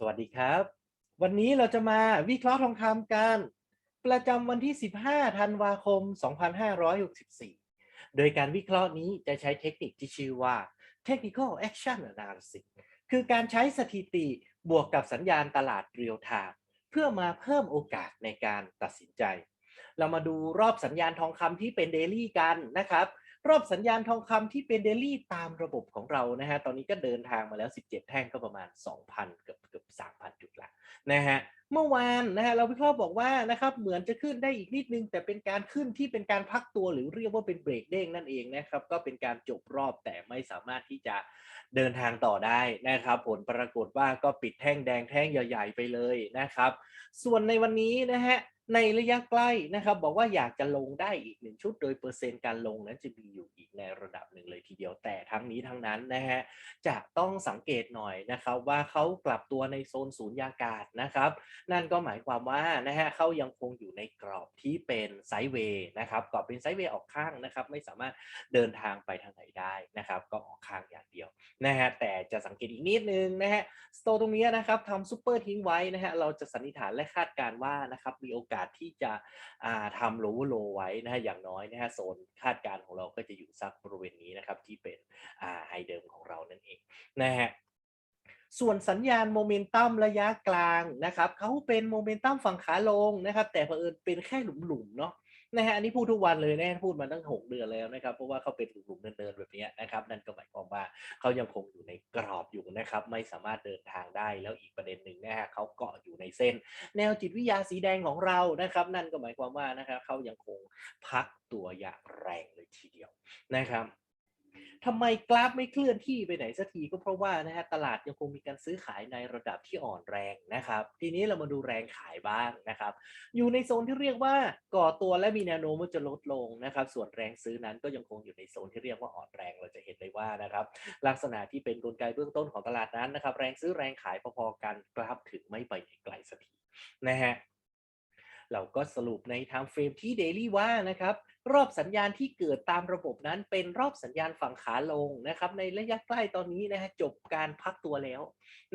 สวัสดีครับ วันนี้เราจะมาวิเคราะห์ทองคำกัน ประจำวันที่ 15 ธันวาคม 2564 โดยการวิเคราะห์นี้จะใช้เทคนิคที่ชื่อว่า Technical Action Analysis คือการใช้สถิติบวกกับสัญญาณตลาดเรียลไทม์เพื่อมาเพิ่มโอกาสในการตัดสินใจ เรามาดูรอบสัญญาณทองคำที่เป็นเดลี่กันนะครับ รอบสัญญาณทองคำที่เป็นเดลี่ตามระบบของเรานะฮะตอนนี้ก็เดินทางมาแล้ว 17 แท่งก็ประมาณ 2,000 เกือบเกือบ3,000 จุดละนะฮะเมื่อวานนะฮะเราวิเคราะห์บอกว่านะครับเหมือนจะขึ้นได้อีกนิดนึง แต่เป็นการขึ้นที่เป็นการพักตัวหรือเรียกว่าเป็นเบรกเด้งนั่นเองนะครับก็เป็นการจบรอบแต่ไม่สามารถที่จะเดินทางต่อได้นะครับผลปรากฏว่าก็ปิดแท่งแดงแท่งใหญ่ๆไปเลยนะครับ ส่วนในวันนี้นะฮะ ในระยะใกล้นะครับ บอกว่าอยากจะลงได้อีกหนึ่งชุดโดยเปอร์เซ็นต์การลงนั้นจะมีอยู่อีก ในระดับหนึ่งเลยทีเดียวแต่ทั้งนี้ทั้งนั้นนะฮะจะต้องสังเกตหน่อยนะครับว่าเขากลับตัวในโซนศูนยากาศนะครับ นั่นก็หมายความว่านะฮะเขายังคงอยู่ในกรอบที่เป็นไซด์เวย์นะครับกรอบเป็นไซด์เวย์ออกข้างนะครับ ไม่สามารถเดินทางไปทางไหนได้นะครับ ก็ออกข้างอย่างเดียวนะฮะแต่จะสังเกตอีกนิดนึงนะฮะสโตตรงนี้นะครับทำซูเปอร์ทิ้งไว้นะฮะเราจะสันนิษฐานและคาดการว่านะครับมีโอกาสที่จะทำโลว์โลไว้นะฮะอย่างน้อยนะฮะโซนคาดการของเราก็จะอยู่สักบริเวณนี้นะครับที่เป็นไฮเดิมของเรานั่นเองนะฮะส่วนสัญญาณโมเมนตัมระยะกลางนะครับเขาเป็นโมเมนตัมฝั่งขาลงนะครับ แต่เผอิญเป็นแค่หลุมๆเนาะ นะฮะอันนี้พูดทุกวันเลยนะพูดมาตั้ง6เดือนแล้วนะครับ เพราะว่าเขาเป็นหลุมๆเดินๆแบบนี้นะครับ นั่นก็หมายความว่าเขายังคงอยู่ในกรอบอยู่นะครับ ไม่สามารถเดินทางได้แล้วอีกประเด็นหนึ่งนะฮะเขาเกาะอยู่ในเส้น แนวจิตวิทยาสีแดงของเรานะครับ นั่นก็หมายความว่านะครับเขายังคงพักตัวอย่างแรงเลยทีเดียวนะครับ ทำไมกราฟไม่เคลื่อนที่ไปไหนสักทีก็เพราะว่านะฮะตลาดยังคงมีการซื้อขายในระดับที่อ่อนแรงนะครับ ทีนี้เรามาดูแรงขายบ้างนะครับ อยู่ในโซนที่เรียกว่าก่อตัวและมีแนวโน้มว่าจะลดลงนะครับ ส่วนแรงซื้อนั้นก็ยังคงอยู่ในโซนที่เรียกว่าอ่อนแรงเราจะเห็นได้ว่านะครับ ลักษณะที่เป็นกลไกเบื้องต้นของตลาดนั้นนะครับ แรงซื้อแรงขายพอๆกันกราฟถึงไม่ไปไหนไกลสักทีนะฮะ เราก็สรุปใน time frame ที่ daily ว่านะครับ รอบสัญญาณที่เกิดตามระบบนั้นเป็นรอบสัญญาณฝั่งขาลงนะครับ ในระยะใกล้ตอนนี้นะฮะจบการพักตัวแล้ว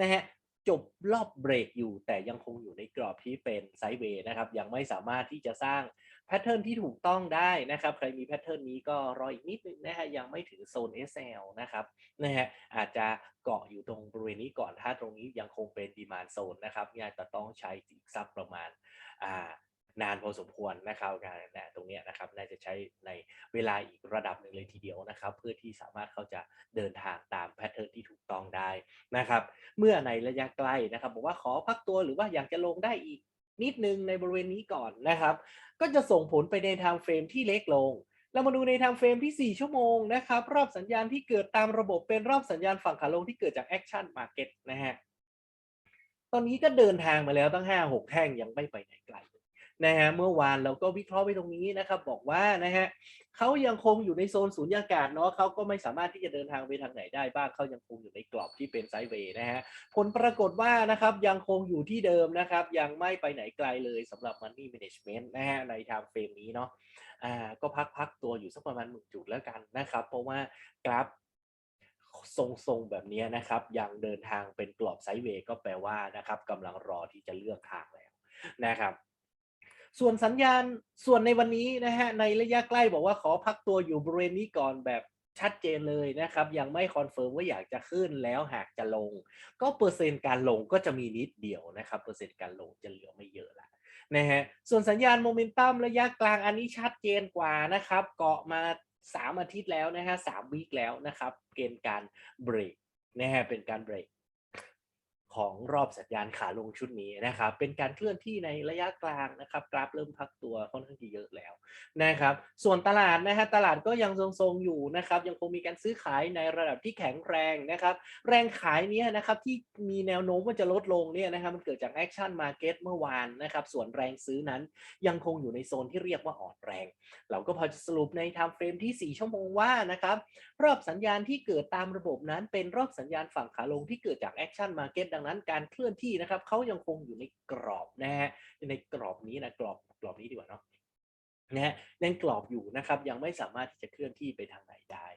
นะฮะจบรอบเบรกอยู่ แต่ยังคงอยู่ในกรอบที่เป็นไซด์เวย์นะครับ ยังไม่สามารถที่จะสร้างแพทเทิร์นที่ถูกต้องได้นะครับ ใครมีแพทเทิร์นนี้ก็รออีกนิดนึงนะฮะยังไม่ถึงโซน SL นะครับนะฮะอาจจะเกาะอยู่ตรงบริเวณนี้ก่อนถ้าตรงนี้ยังคงเป็นดีมานโซนนะครับยังจะต้องใช้อีกสักประมาณ นานพอสมควรนะครับการนะตรงนี้นะครับน่าจะใช้ในเวลาอีกระดับหนึ่งเลยทีเดียวนะครับ เพื่อที่สามารถเขาจะเดินทางตามแพทเทิร์นที่ถูกต้องได้นะครับ เมื่อในระยะใกล้นะครับบอกว่าขอพักตัวหรือว่าอยากจะลงได้อีกนิดนึงในบริเวณนี้ก่อนนะครับ ก็จะส่งผลไปในทม์เฟรมที่เล็กลง เรามาดูในทม์เฟรมที่ 4 ชั่วโมงนะครับ รอบสัญญาณที่เกิดตามระบบเป็นรอบสัญญาณฝั่งขาลงที่เกิดจากแอคชั่นมาร์เก็ตนะฮะ ตอนนี้ก็เดินทางมาแล้วตั้ง 5-6 แท่งยังไม่ไปไหนไกลนะฮะเมื่อวานเราก็วิเคราะห์ไปตรงนี้นะครับ บอกว่านะฮะเขายังคงอยู่ในโซนสูญญากาศเนาะเขาก็ไม่สามารถที่จะเดินทางไปทางไหนได้บ้างเขายังคงอยู่ในกรอบที่เป็นไซด์เวย์นะฮะผลปรากฏว่านะครับยังคงอยู่ที่เดิมนะครับ ยังไม่ไปไหนไกลเลยสำหรับ Money Management นะฮะในไทม์เฟรมนี้เนาะอ่าก็พักพักตัวอยู่สักประมาณหมื่นจุดแล้วกันนะครับ เพราะว่ากราฟ ทรงๆแบบนี้นะครับ ยังเดินทางเป็นกรอบไซด์เวย์ก็แปลว่านะครับกำลังรอที่จะเลือกทางแล้วนะครับส่วนสัญญาณส่วนในวันนี้นะฮะในระยะใกล้บอกว่าขอพักตัวอยู่บริเวณนี้ก่อนแบบชัดเจนเลยนะครับ ยังไม่คอนเฟิร์มว่าอยากจะขึ้นแล้วหากจะลง ก็เปอร์เซ็นต์การลงก็จะมีนิดเดียวนะครับ เปอร์เซ็นต์การลงจะเหลือไม่เยอะละนะฮะส่วนสัญญาณโมเมนตัมระยะกลางอันนี้ชัดเจนกว่านะครับ เกาะมา 3 อาทิตย์แล้วนะฮะสามวีคแล้วนะครับ เกณฑ์การเบรกนะฮะเป็นการเบรก ของรอบสัญญาณขาลงชุดนี้นะครับ เป็นการเคลื่อนที่ในระยะกลางนะครับ กราฟเริ่มพักตัวค่อนข้างที่เยอะแล้วนะครับ ส่วนตลาดนะฮะตลาดก็ยังทรงๆอยู่นะครับ ยังคงมีการซื้อขายในระดับที่แข็งแรงนะครับ แรงขายเนี้ยนะครับที่มีแนวโน้มว่าจะลดลงเนี่ยนะครับมันเกิดจากแอคชั่นมาเก็ตเมื่อวานนะครับ ส่วนแรงซื้อนั้นยังคงอยู่ในโซนที่เรียกว่าอ่อนแรง เราก็พอจะสรุปในไทม์เฟรมที่ 4 ชั่วโมงว่านะครับรอบสัญญาณที่เกิดตามระบบนั้นเป็นรอบสัญญาณฝั่งขาลงที่เกิดจากแอคชั่นมาเก็ตดังนั้นการเคลื่อนที่นะครับเขายังคงอยู่ในกรอบนะฮะในกรอบนี้นะกรอบกรอบนี้ดีกว่าเนาะนะฮะยังกรอบอยู่นะครับยังไม่สามารถที่จะเคลื่อนที่ไปทางไหนได้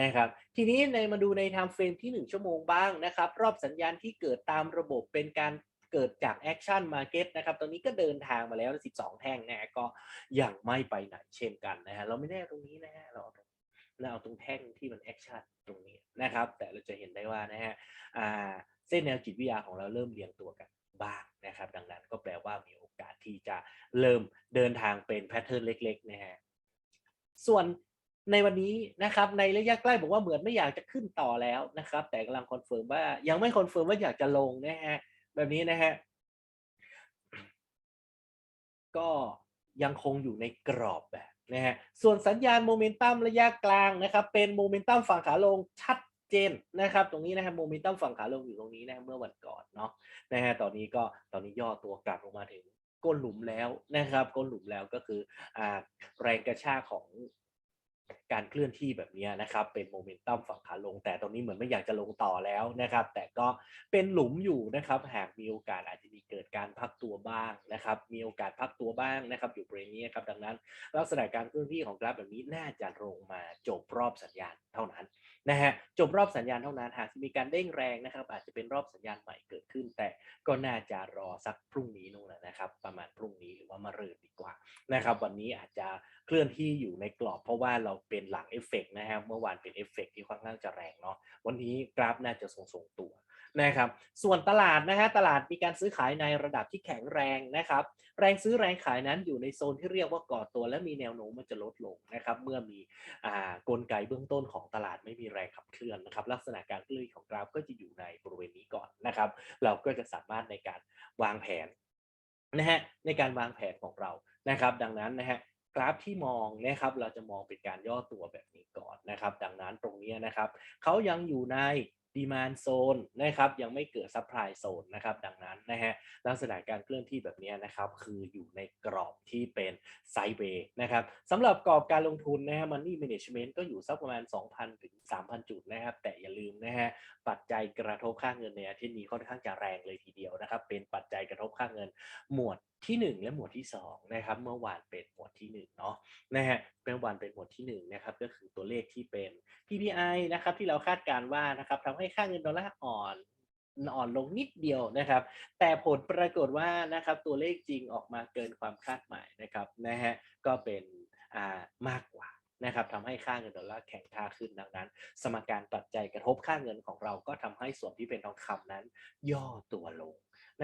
นะครับ ทีนี้ในมาดูใน time frame ที่ 1 ชั่วโมงบ้างนะครับ รอบสัญญาณที่เกิดตามระบบเป็นการเกิดจาก Action Market นะครับ ตอนนี้ก็เดินทางมาแล้ว 12 แท่งนะฮะก็ยังไม่ไปไหนเช่นกันนะฮะเราไม่แน่ตรงนี้นะฮะเราเอาตรงเราเอาตรงแท่งที่มัน Action ตรงนี้นะครับ แต่เราจะเห็นได้ว่านะฮะอ่า ส้นแนวจิตวิทยาของเราเริ่มเรียงตัวกันบ้างนะครับ ดังนั้นก็แปลว่ามีโอกาสที่จะเริ่มเดินทางเป็นแพทเทิร์นเล็กๆนะฮะส่วนในวันนี้นะครับในระยะใกล้บอกว่าเหมือนไม่อยากจะขึ้นต่อแล้วนะครับ แต่กำลังคอนเฟิร์มว่ายังไม่คอนเฟิร์มว่าอยากจะลงนะฮะแบบนี้นะฮะก็ยังคงอยู่ในกรอบแบบนะฮะส่วนสัญญาณโมเมนตัมระยะกลางนะครับ เป็นโมเมนตัมฝั่งขาลงชัด เจนนะครับ ตรงนี้นะครับโมเมนตัมฝั่งขาลงอยู่ตรงนี้นะเมื่อวันก่อนเนาะนะฮะตอนนี้ก็ตอนนี้ย่อตัวกลับลงมาถึงก้นหลุมแล้วนะครับก้นหลุมแล้วก็คืออ่าแรงกระชากของการเคลื่อนที่แบบนี้นะครับ เป็นโมเมนตัมฝั่งขาลง แต่ตรงนี้เหมือนไม่อยากจะลงต่อแล้วนะครับ แต่ก็เป็นหลุมอยู่นะครับ หากมีโอกาสอาจจะมี เกิดการพักตัวบ้างนะครับ มีโอกาสพักตัวบ้างนะครับ อยู่บริเวณนี้ครับดังนั้น ลักษณะการเคลื่อนที่ของกราฟแบบนี้น่าจะลงมาจบรอบสัญญาณเท่านั้นนะฮะจบรอบสัญญาณเท่านั้นหากมีการเด้งแรงนะครับ อาจจะเป็นรอบสัญญาณใหม่เกิดขึ้น แต่ก็น่าจะรอสักพรุ่งนี้นู่นนะครับ ประมาณพรุ่งนี้หรือว่ามารืนดีกว่านะครับ วันนี้อาจจะเคลื่อนที่อยู่ในกรอบ เพราะว่าเราเป็นหลังเอฟเฟกต์นะครับเมื่อวานเป็นเอฟเฟกต์ที่ค่อนข้างจะแรงเนาะวันนี้กราฟน่าจะทรงๆตัว นะครับ ส่วนตลาดนะฮะตลาดมีการซื้อขายในระดับที่แข็งแรงนะครับ แรงซื้อแรงขายนั้นอยู่ในโซนที่เรียกว่าก่อตัว และมีแนวโน้มมันจะลดลงนะครับ เมื่อมีอ่ากลไกเบื้องต้นของตลาดไม่มีแรงขับเคลื่อนนะครับ ลักษณะการเคลื่อนของกราฟก็จะอยู่ในบริเวณนี้ก่อนนะครับ เราก็จะสามารถในการวางแผนนะฮะในการวางแผนของเรานะครับ ดังนั้นนะฮะกราฟที่มองนะครับเราจะมองเป็นการย่อตัวแบบนี้ก่อนนะครับ ดังนั้นตรงนี้นะครับเขายังอยู่ใน demand zone นะครับยังไม่เกิด supply zone นะครับดังนั้นนะฮะลักษณะการเคลื่อนที่แบบนี้นะครับคืออยู่ในกรอบที่เป็นไซด์เวย์นะครับสำหรับกรอบการลงทุนนะฮะ money management ก็อยู่สักประมาณ 2,000 ถึง 3,000 จุดนะครับแต่อย่าลืมนะฮะปัจจัยกระทบค่าเงินในอาทิตย์นี้ค่อนข้างจะแรงเลยทีเดียวนะครับเป็นปัจจัยกระทบค่าเงินหมวดที่ 1 และหมวดที่2นะครับเมื่อวานเป็นหมวดที่1เนาะนะฮะเป็นวันเป็นหมวดที่1นะครับก็คือตัวเลขที่เป็น PPI นะครับที่เราคาดการว่านะครับทำให้ค่าเงินดอลลาร์อ่อนอ่อนลงนิดเดียวนะครับ แต่ผลปรากฏว่านะครับตัวเลขจริงออกมาเกินความคาดหมายนะครับนะฮะก็เป็นอ่ามากกว่านะครับทำให้ค่าเงินดอลลาร์แข็งค่าขึ้นดังนั้น สมการปัจจัยกระทบค่าเงินของเราก็ทำให้ส่วนที่เป็นทองคำนั้น ย่อตัวลง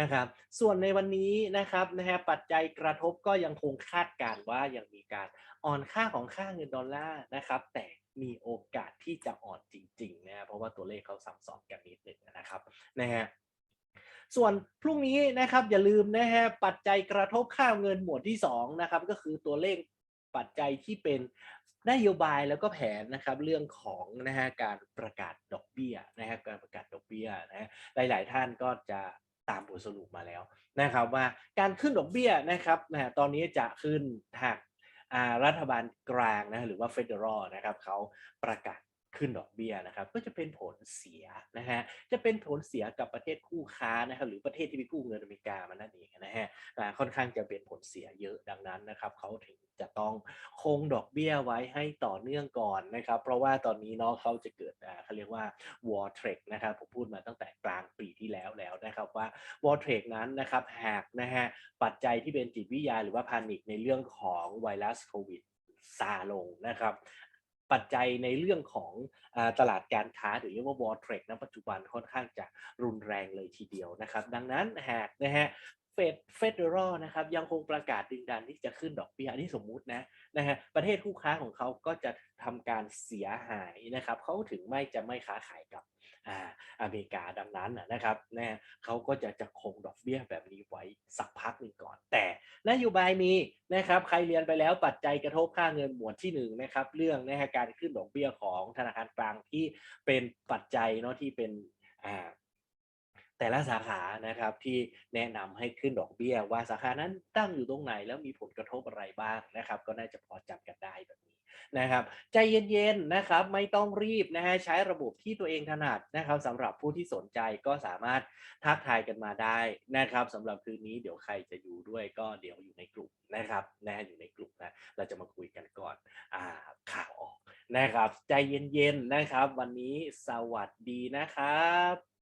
นะครับ ส่วนในวันนี้นะครับนะฮะปัจจัยกระทบก็ยังคงคาดการ์ว่ายังมีการอ่อนค่าของค่าเงินดอลลาร์นะครับแต่มีโอกาสที่จะอ่อนจริงๆนะเพราะว่าตัวเลขเขาซ้ำซ้อนกันนิดหนึ่งนะครับนะฮะส่วนพรุ่งนี้นะครับอย่าลืมนะฮะปัจจัยกระทบค่าเงินหมวดที่2นะครับก็คือตัวเลขปัจจัยที่เป็นนโยบายแล้วก็แผนนะครับเรื่องของนะฮะการประกาศดอกเบี้ยนะฮะการประกาศดอกเบี้ยนะฮะหลาย ๆ ท่านก็จะ ตามบทสรุปมาแล้วนะครับว่าการขึ้นดอกเบี้ยนะครับนะตอนนี้จะขึ้นหากรัฐบาลกลางนะหรือว่าเฟดเดอรัลนะครับเขาประกาศ ขึ้นดอกเบี้ยนะครับ ก็จะเป็นผลเสียนะฮะจะเป็นผลเสียกับประเทศคู่ค้านะครับหรือประเทศที่ไปกู้เงินอเมริกามานั่นเองนะฮะค่อนข้างจะเป็นผลเสียเยอะดังนั้นนะครับเขาถึงจะต้องคงดอกเบี้ยไว้ให้ต่อเนื่องก่อนนะครับ เพราะว่าตอนนี้เนาะเขาจะเกิดเขาเรียกว่า war trade นะครับผมพูดมาตั้งแต่กลางปีที่แล้วแล้วนะครับว่า war trade นั้นนะครับหากนะฮะปัจจัยที่เป็นจิตวิทยาหรือว่าพานิคในเรื่องของไวรัสโควิดซาลงนะครับ ปัจจัยในเรื่องของอตลาดการค้าหรือเรียกว่า war trade ณปัจจุบันค่อนข้างจะรุนแรงเลยทีเดียวนะครับ ดังนั้นหากนะฮะ เฟดเฟดเดอรัลนะครับยังคงประกาศดึงดันที่จะขึ้นดอกเบี้ยอันนี้สมมุตินะนะฮะประเทศคู่ค้าของเขาก็จะทำการเสียหายนะครับเขาถึงไม่จะไม่ค้าขายกับอ่าอเมริกาดังนั้นนะครับนะเขาก็จะจะคงดอกเบี้ยแบบนี้ไว้สักพักหนึ่งก่อน แต่นโยบายมีนะครับใครเรียนไปแล้วปัจจัยกระทบค่าเงินหมวดที่1นนะครับเรื่องนะฮะการขึ้นดอกเบี้ยของธนาคารกลางที่เป็นปัจจัยเนาะที่เป็นอ่า แต่ละสาขานะครับที่แนะนำให้ขึ้นดอกเบี้ย ว่าสาขานั้นตั้งอยู่ตรงไหนแล้วมีผลกระทบอะไรบ้างนะครับ ก็น่าจะพอจำกันได้แบบนี้นะครับ ใจเย็นๆนะครับ ไม่ต้องรีบนะฮะใช้ระบบที่ตัวเองถนัดนะครับสำหรับผู้ที่สนใจก็สามารถทักทายกันมาได้นะครับสำหรับคืนนี้เดี๋ยวใครจะอยู่ด้วยก็เดี๋ยวอยู่ในกลุ่มนะครับนะอยู่ในกลุ่มนะเราจะมาคุยกันก่อนอ่าข่าวออกนะครับ ใจเย็นๆนะครับ วันนี้สวัสดีนะครับ